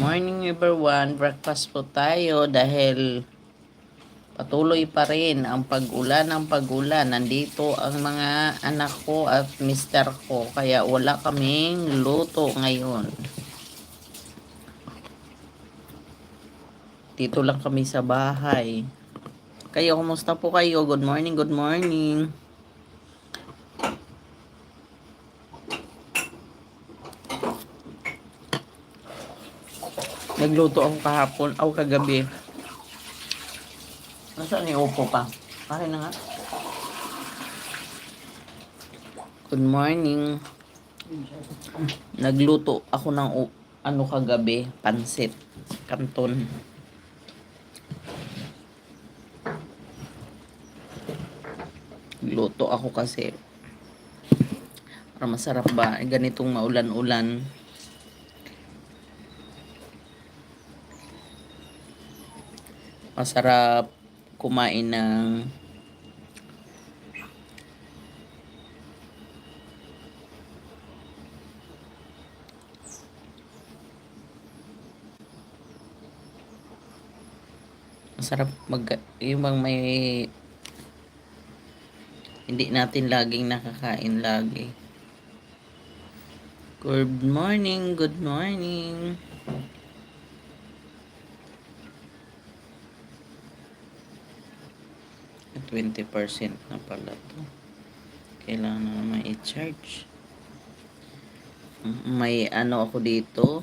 morning everyone. Breakfast po tayo dahil patuloy pa rin ang pag-ulan ng pag-ulan. Nandito ang mga anak ko at mister ko kaya wala kaming luto ngayon. Dito lang kami sa bahay. Kayo, kumusta po kayo? Good morning, good morning. Nagluto ako kahapon, o kagabi. Nasaan ni Opo pa? Pare na nga. Good morning. Nagluto ako ng ano kagabi, pansit, kanton. Luto ako kasi para masarap ba eh, ganitong maulan-ulan. Masarap kumain ng masarap mag yung bang may hindi natin laging nakakain lagi. Good morning, good morning. 20% na pala to. Kailangan na naman i-charge. May ano ako dito.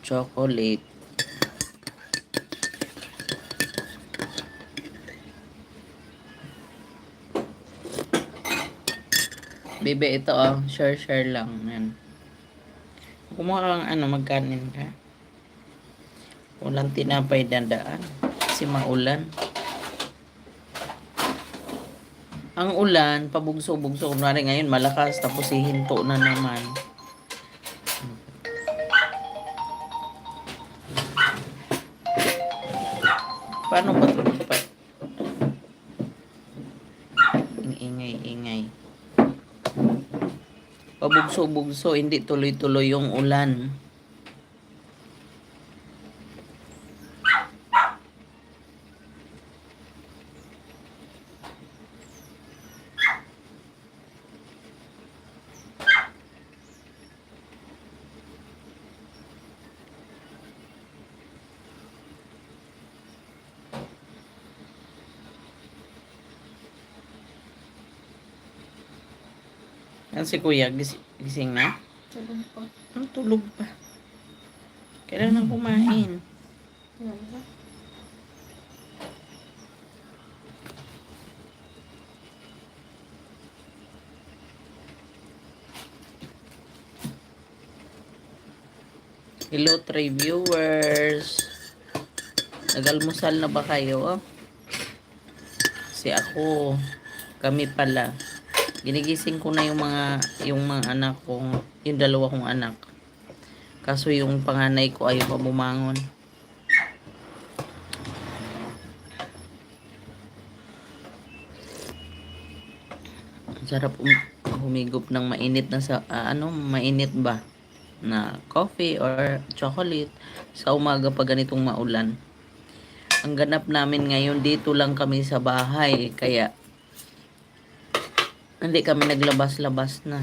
Chocolate. Bebe, ito oh. Share, share lang. Yan. Kumuha kang ano, magkanin ka. Walang tinapay dandaan. Kasi maulan. Ang ulan, pabugso-bugso. Kunwari ngayon, malakas. Tapos hihinto na naman. Paano ba ito? Ang ingay-ingay. Pabugso-bugso, hindi tuloy-tuloy yung ulan. Yan si Kuya, gis- gising na? Tulog po. Ang tulog pa. Kailangan kumain. Yan ba? Hello, three viewers. Nagalmusal na ba kayo? Si ako, kami pala. Ginigising ko na yung mga yung mga anak ko, yung dalawa kong anak. Kaso yung panganay ko ayaw pa bumangon. Ang sarap um- humigop ng mainit na sa ah, ano, mainit ba? na coffee or chocolate sa umaga pag ganitong maulan. Ang ganap namin ngayon dito lang kami sa bahay kaya hindi kami naglabas-labas na.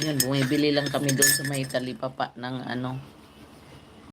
Yan, bumibili lang kami doon sa may talipapa ng ano,